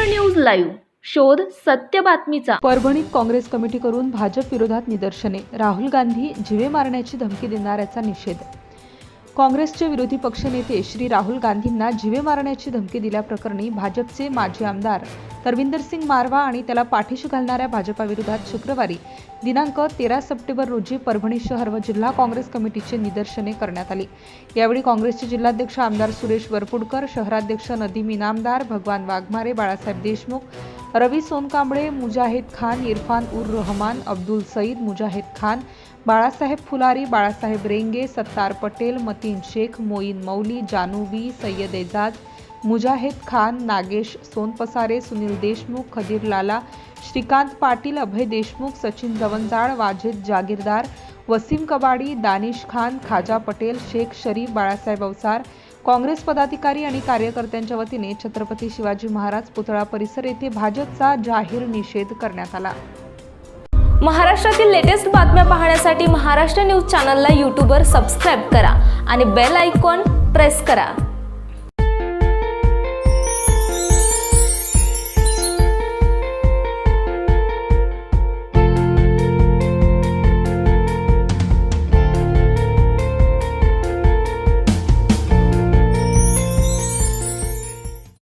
News live. शोध सत्य बातमीचा. परभणीत काँग्रेस कमिटीकडून भाजप विरोधात निदर्शने. राहुल गांधी जिवे मारण्याची धमकी देणाऱ्याचा निषेध. काँग्रेसचे विरोधी पक्षनेते श्री राहुल गांधींना जिवे मारण्याची धमकी दिल्याप्रकरणी भाजपचे माजी आमदार तरविंदर सिंग मारवा आणि त्याला पाठीशी घालणाऱ्या भाजपाविरोधात शुक्रवारी दिनांक तेरा सप्टेंबर रोजी परभणी शहर व जिल्हा काँग्रेस कमिटीचे निदर्शने करण्यात आली. यावेळी काँग्रेसचे जिल्हाध्यक्ष आमदार सुरेश वरपुडकर शहराध्यक्ष नदीम इनामदार भगवान वाघमारे बाळासाहेब देशमुख रवी सोनकांबळे मुजाहिद खान इरफान उर रहमान अब्दुल सईद मुजाहिद खान बाळासाहेब फुलारी बाळासाहेब रेंगे सत्तार पटेल मतीन शेख मोईन मौली जानूबी सय्यद एजाज मुजाहिद खान नागेश सोनपसारे सुनील देशमुख खदीर लाला श्रीकांत पाटील अभय देशमुख सचिन जवंजाळ वाजिद जागीरदार वसीम कबाडी दानिश खान खाजा पटेल शेख शरीफ बाळासाहेब अवसार काँग्रेस पदाधिकारी आणि कार्यकर्त्यांच्या वतीने छत्रपती शिवाजी महाराज पुतळा परिसर येथे भाजपचा जाहीर निषेध करण्यात आला. महाराष्ट्रातील लेटेस्ट बातम्या पाहण्यासाठी महाराष्ट्र न्यूज चॅनलला यूट्यूबवर सबस्क्राईब करा आणि बेल आयकॉन प्रेस करा.